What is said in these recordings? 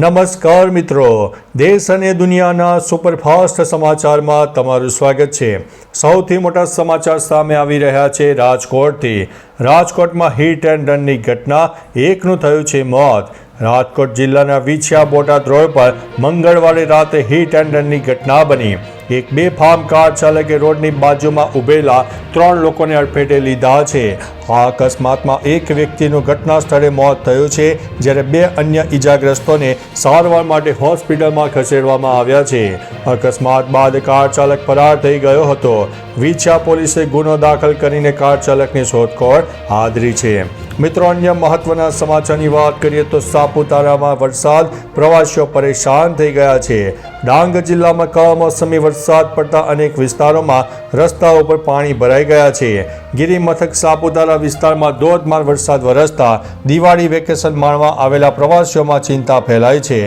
નમસ્કાર મિત્રો. દેશ અને દુનિયાના સુપરફાસ્ટ સમાચારમાં તમારું સ્વાગત છે. સૌથી મોટા સમાચાર સામે આવી રહ્યા છે રાજકોટથી. રાજકોટમાં હિટ એન્ડ રનની ઘટના, એકનું થયું છે મોત. રાજકોટ જિલ્લાના વિછિયા બોટાદ રોડ પર મંગળવારે રાતે હિટ એન્ડ રનની ઘટના બની. એક બે ફાર્મ કાર ચાલકે રોડની બાજુમાં ઊભેલા ત્રણ લોકોને અડફેટે લીધા છે. આ અકસ્માતમાં એક વ્યક્તિનું ઘટના સ્થળે મોત થયું છે, જ્યારે બે અન્ય ઈજાગ્રસ્તોને સારવાર માટે હોસ્પિટલમાં ખસેડવામાં આવ્યા છે. અકસ્માત બાદ કાર ચાલક ફરાર થઈ ગયો હતો. વિછા પોલીસે ગુનો દાખલ કરીને કાર ચાલકની શોધખોળ આદરી છે. મિત્રો, અન્ય મહત્વના સમાચારની વાત કરીએ તો સાપુતારામાં વરસાદ, પ્રવાસીઓ પરેશાન થઈ ગયા છે. ડાંગ જિલ્લામાં કમોસમી વરસાદ પડતા અનેક વિસ્તારોમાં રસ્તાઓ પર પાણી ભરાઈ ગયા છે. ગિરિમથક સાપુતારા વિસ્તારમાં ધોધમાર વરસાદ વરસતા દિવાળી વેકેશન માણવા આવેલા પ્રવાસીઓમાં ચિંતા ફેલાઈ છે.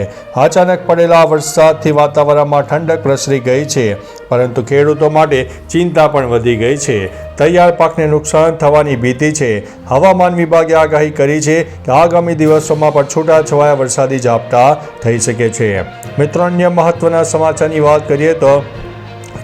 અચાનક પડેલા વરસાદથી વાતાવરણમાં ઠંડક પ્રસરી ગઈ છે, પરંતુ ખેડૂતો માટે ચિંતા પણ વધી ગઈ છે. તૈયાર પાકને નુકસાન થવાની ભીતિ છે. હવામાન વિભાગે આગાહી કરી છે કે આગામી દિવસોમાં પણ છૂટાછવાયા વરસાદી ઝાપટા થઈ શકે છે. મિત્રો, અન્ય મહત્વના સમાચારની વાત કરીએ તો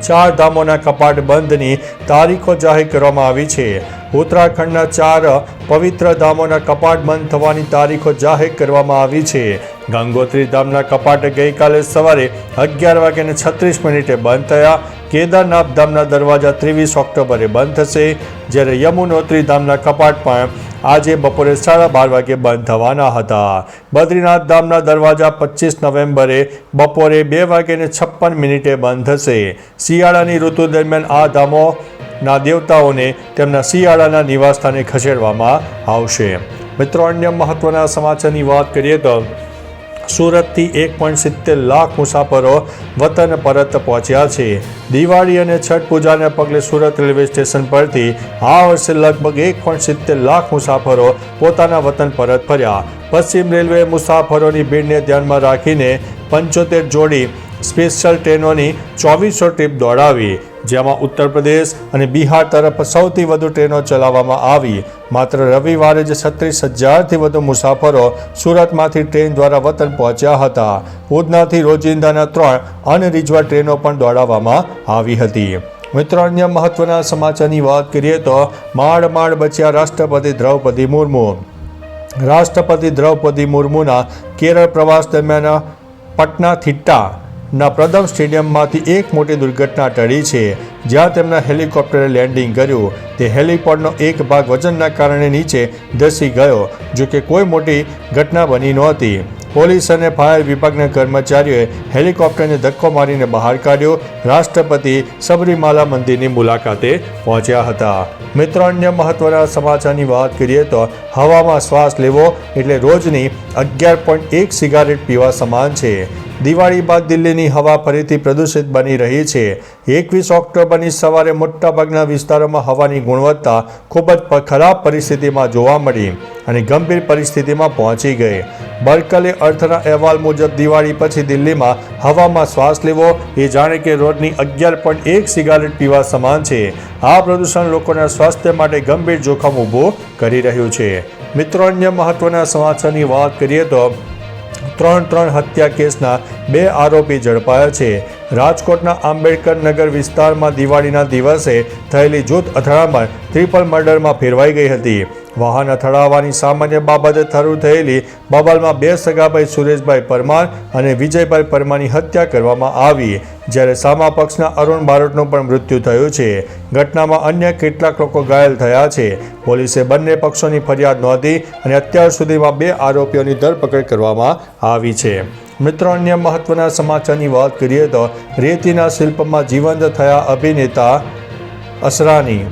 ચાર ધામોના કપાટ બંધની તારીખો જાહેર કરવામાં આવી છે. ઉત્તરાખંડના ચાર પવિત્ર ધામોના કપાટ બંધ થવાની તારીખો જાહેર કરવામાં આવી છે. ગંગોત્રી ધામના કપાટ ગઈકાલે સવારે અગિયાર વાગ્યાને છત્રીસ મિનિટે બંધ થયા. કેદારનાથ ધામના દરવાજા ત્રેવીસ ઓક્ટોબરે બંધ થશે. જ્યારે યમુનોત્રી ધામના કપાટ પણ આજે બપોરે સાડા બાર વાગે બંધ થવાના હતા. બદ્રીનાથ ધામના દરવાજા પચીસ નવેમ્બરે બપોરે બે વાગ્યાને છપ્પન મિનિટે બંધ થશે. શિયાળાની ઋતુ દરમિયાન આ ધામો ના દેવતાઓને તેમના શિયાળાના નિવાસસ્થાને ખસેડવામાં આવશે. મિત્રો, અન્ય મહત્વના સમાચારની વાત કરીએ તો સુરતથી એક પોઈન્ટ સિત્તેર લાખ મુસાફરો વતન પરત પહોંચ્યા છે. દિવાળી અને છઠ પૂજાને પગલે સુરત રેલવે સ્ટેશન પરથી આ વર્ષે લગભગ એક પોઈન્ટ સિત્તેર લાખ મુસાફરો પોતાના વતન પરત ફર્યા. પશ્ચિમ રેલવે મુસાફરોની ભીડને ધ્યાનમાં રાખીને પંચોતેર જોડી સ્પેશિયલ ટ્રેનોની ચોવીસો ટ્રીપ દોડાવી. જેમાં ઉત્તર પ્રદેશ અને બિહાર તરફ સૌથી વધુ ટ્રેનો ચલાવવામાં આવી. માત્ર રવિવારે જ છત્રીસ હજારથી વધુ મુસાફરો સુરતમાંથી ટ્રેન દ્વારા વતન પહોંચ્યા હતા. ઉધનાથી રોજિંદાના ત્રણ અનરિઝવા ટ્રેનો પણ દોડાવવામાં આવી હતી. મિત્રો, અન્ય મહત્વના સમાચારની વાત કરીએ તો માળ માળ બચ્યા રાષ્ટ્રપતિ દ્રૌપદી મુર્મુ. રાષ્ટ્રપતિ દ્રૌપદી મુર્મુના કેરળ પ્રવાસ દરમિયાન પટના થિટ્ટા ના પ્રદમ સ્ટેડિયમમાંથી એક મોટી દુર્ઘટના ટળી છે, જ્યાં તેમના હેલિકોપ્ટરે લેન્ડિંગ કર્યું. તે હેલિપોડનો એક ભાગ વજનના કારણે નીચે ધસી ગયો, જો કે કોઈ મોટી ઘટના બની નહોતી. પોલીસ અને ફાયર વિભાગના કર્મચારીઓએ હેલિકોપ્ટરને ધક્કો મારીને બહાર કાઢ્યો. રાષ્ટ્રપતિ સબરીમાલા મંદિરની મુલાકાતે પહોંચ્યા હતા. મિત્રો, અન્ય મહત્વના સમાચારની વાત કરીએ તો હવામાં શ્વાસ લેવો એટલે રોજની અગિયાર પોઈન્ટ એક સિગારેટ પીવા સમાન છે. દિવાળી બાદ દિલ્હીની હવા ફરીથી પ્રદૂષિત બની રહી છે. એકવીસ ઓક્ટોબરની સવારે મોટાભાગના વિસ્તારોમાં હવાની ગુણવત્તા ખૂબ જ ખરાબ પરિસ્થિતિમાં જોવા મળી અને ગંભીર પરિસ્થિતિમાં પહોંચી ગઈ. બર્કલે અર્થના અહેવાલ મુજબ દિવાળી પછી દિલ્હીમાં હવામાં શ્વાસ લેવો એ જાણે કે રોજની અગિયાર પોઈન્ટ એક સિગારેટ પીવા સમાન છે. આ પ્રદૂષણ લોકોના સ્વાસ્થ્ય માટે ગંભીર જોખમ ઊભું કરી રહ્યું છે. મિત્રો, અન્ય મહત્વના સમાચારની વાત કરીએ તો ત્રણ ત્રણ હત્યા કેસના બે આરોપી ઝડપાયા છે. રાજકોટના આંબેડકર નગર વિસ્તારમાં દિવાળીના દિવસે થયેલી જૂથ અથડામણ ટ્રિપલ મર્ડરમાં ફેરવાઈ ગઈ હતી. વાહન અથડાવવાની સામાન્ય બાબતે શરૂ થયેલી બબાલમાં બે સગાભાઈ સુરેશભાઈ પરમાર અને વિજયભાઈ પરમારની હત્યા કરવામાં આવી. જ્યારે સામા પક્ષના અરુણ બારોટનું પણ મૃત્યુ થયું છે. ઘટનામાં અન્ય કેટલાક લોકો ઘાયલ થયા છે. પોલીસે બંને પક્ષોની ફરિયાદ નોંધી અને અત્યાર સુધીમાં બે આરોપીઓની ધરપકડ કરવામાં આવી છે. મિત્રો, અન્ય મહત્વના સમાચારની વાત કરીએ તો રેતીના શિલ્પમાં જીવંત થયા અભિનેતા અસરાની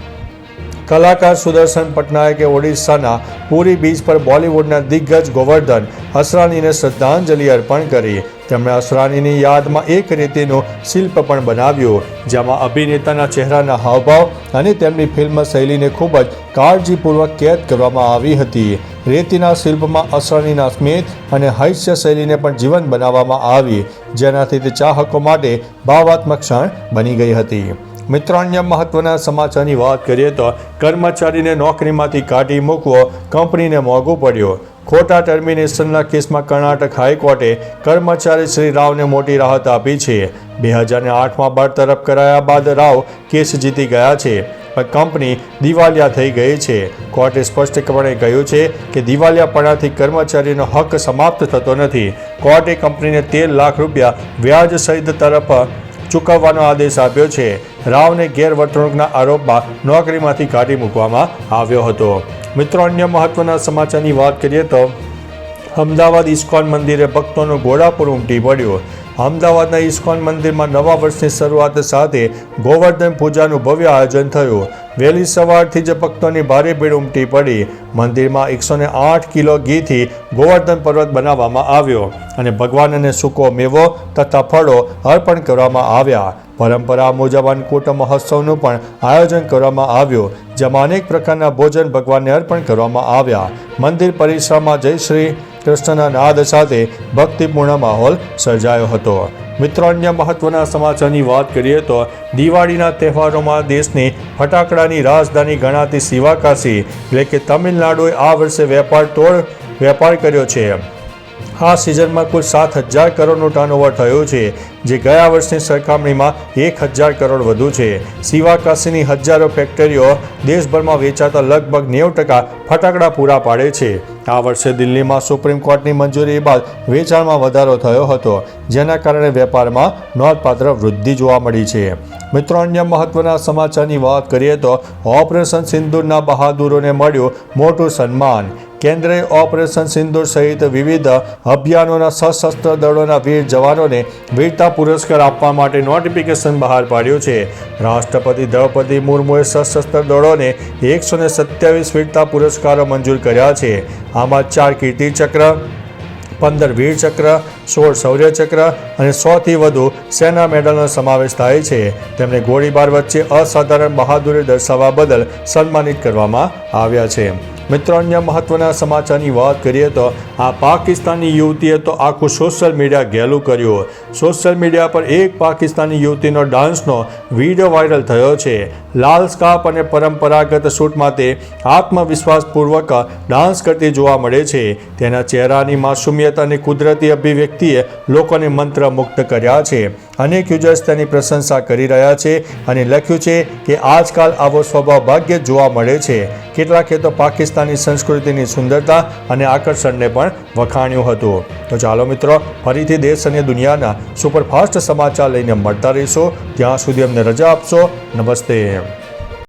કલાકાર સુદર્શન પટનાયકે ઓડિશાના પુરી બીચ પર બોલિવૂડના દિગ્ગજ ગોવર્ધન, અસરાનીને શ્રદ્ધાંજલિ અર્પણ કરી. તેમણે અસરાનીની યાદમાં એક રીતિનું શિલ્પ પણ બનાવ્યું, જેમાં અભિનેતાના ચહેરાના હાવભાવ અને તેમની ફિલ્મ શૈલીને ખૂબ જ કાળજીપૂર્વક કેદ કરવામાં આવી હતી. રેતીના શિલ્પમાં અસરાનીના સ્મિત અને હાસ્ય શૈલીને પણ જીવન બનાવવામાં આવી, જેનાથી તે ચાહકો માટે ભાવાત્મક ક્ષણ બની ગઈ હતી. મિત્રો અન્ય મહત્વના સમાચારની વાત કરીએ તો કર્મચારીને નોકરીમાંથી કાઢી મૂકવો કંપનીને મોંઘું પડ્યું. ખોટા ટર્મિનેશનના કેસમાં કર્ણાટક હાઈકોર્ટે કર્મચારી શ્રી રાવને મોટી રાહત આપી છે. બે હજારને આઠમાં બરતરફ કરાયા બાદ રાવ કેસ જીતી ગયા છે. પણ કંપની દિવાલિયા થઈ ગઈ છે. કોર્ટે સ્પષ્ટપણે કહ્યું છે કે દિવાલિયાપણાથી કર્મચારીનો હક સમાપ્ત થતો નથી. કોર્ટે કંપનીને તેર લાખ રૂપિયા વ્યાજ સહિત તરફ ચૂકવવાનો આદેશ આપ્યો છે. રાવને ગેરવર્તણૂકના આરોપમાં નોકરીમાંથી કાઢી મૂકવામાં આવ્યો હતો. મિત્રો, અન્ય મહત્વના સમાચારની વાત કરીએ તો અમદાવાદ ઇસ્કોન મંદિરે ભક્તોનો ઘોડાપુર ઉમટી પડ્યો. અમદાવાદના ઇસ્કોન મંદિરમાં નવા વર્ષની શરૂઆત સાથે ગોવર્ધન પૂજાનું ભવ્ય આયોજન થયું. વહેલી સવારથી જ ભક્તોની ભારે ભીડ ઉમટી પડી. મંદિરમાં એકસો ને આઠ કિલો ઘીથી ગોવર્ધન પર્વત બનાવવામાં આવ્યો અને ભગવાનને સૂકો મેવો તથા ફળો અર્પણ કરવામાં આવ્યા. પરંપરા મુજબ અન્નકૂટ મહોત્સવનું પણ આયોજન કરવામાં આવ્યું, જેમાં અનેક પ્રકારના ભોજન ભગવાનને અર્પણ કરવામાં આવ્યા. મંદિર પરિસરમાં જય શ્રી કૃષ્ણના નાદ સાથે ભક્તિપૂર્ણ માહોલ સર્જાયો હતો. મિત્રો, અન્ય મહત્વના સમાચારની વાત કરીએ તો દિવાળીના તહેવારોમાં દેશની ફટાકડાની રાજધાની ગણાતી શિવાકાશી, એટલે કે તમિલનાડુએ આ વર્ષે વેપાર તોડ વેપાર કર્યો છે. આ સિઝનમાં કુલ સાત હજાર કરોડનું ટર્નઓવર થયું છે, જે ગયા વર્ષની સરખામણીમાં એક હજાર કરોડ વધુ છે. શિવાકાશીની હજારો ફેક્ટરીઓ દેશભરમાં વેચાતા લગભગ નેવું ટકા ફટાકડા પૂરા પાડે છે. આ વર્ષે દિલ્હીમાં સુપ્રીમ કોર્ટની મંજૂરી બાદ વેચાણમાં વધારો થયો હતો, જેના કારણે વેપારમાં નોંધપાત્ર વૃદ્ધિ જોવા મળી છે. મિત્રો, અન્ય મહત્વના સમાચારની વાત કરીએ તો ઓપરેશન સિંદૂરના બહાદુરોને મળ્યું મોટું સન્માન. કેન્દ્રએ ઓપરેશન સિંદૂર સહિત વિવિધ અભિયાનોના સશસ્ત્ર દળોના વીર જવાનોને વીરતા પુરસ્કાર આપવા માટે નોટિફિકેશન બહાર પાડ્યું છે. રાષ્ટ્રપતિ દ્રૌપદી મુર્મુએ સશસ્ત્ર દળોને એકસો ને સત્યાવીસ વીરતા પુરસ્કારો મંજૂર કર્યા છે. આમાં ચાર કીર્તિચક્ર પંદર વીર ચક્ર, સોળ શૌર્ય ચક્ર અને સોથી વધુ સેના મેડલનો સમાવેશ થાય છે. તેમને ગોળીબાર વચ્ચે અસાધારણ બહાદુરી દર્શાવવા બદલ સન્માનિત કરવામાં આવ્યા છે. મિત્રો અન્ય મહત્વના સમાચારની વાત કરીએ તો આ પાકિસ્તાની યુવતીએ તો આખું સોશિયલ મીડિયા ઘેલું કર્યું. સોશિયલ મીડિયા પર એક પાકિસ્તાની યુવતીનો ડાન્સનો વીડિયો વાયરલ થયો છે. લાલ સ્કાર્ફ અને પરંપરાગત શૂટમાં તે આત્મવિશ્વાસપૂર્વક ડાન્સ કરતી જોવા મળે છે. તેના ચહેરાની માસુમિયત અને કુદરતી અભિવ્યક્તિએ લોકોને મંત્રમુગ્ધ કર્યા છે. અનેક યુઝર્સ તેની પ્રશંસા કરી રહ્યા છે અને લખ્યું છે કે આજકાલ આવો સ્વભાવ ભાગ્યે જોવા મળે છે. કેટલાકે તો પાકિસ્તાની સંસ્કૃતિની સુંદરતા અને આકર્ષણને પણ વખાણ્યું હતું. તો ચાલો મિત્રો, ફરીથી દેશ અને દુનિયાના સુપરફાસ્ટ સમાચાર લઈને મળતા રહીશો. ત્યાં સુધી અમને રજા આપશો. નમસ્તે.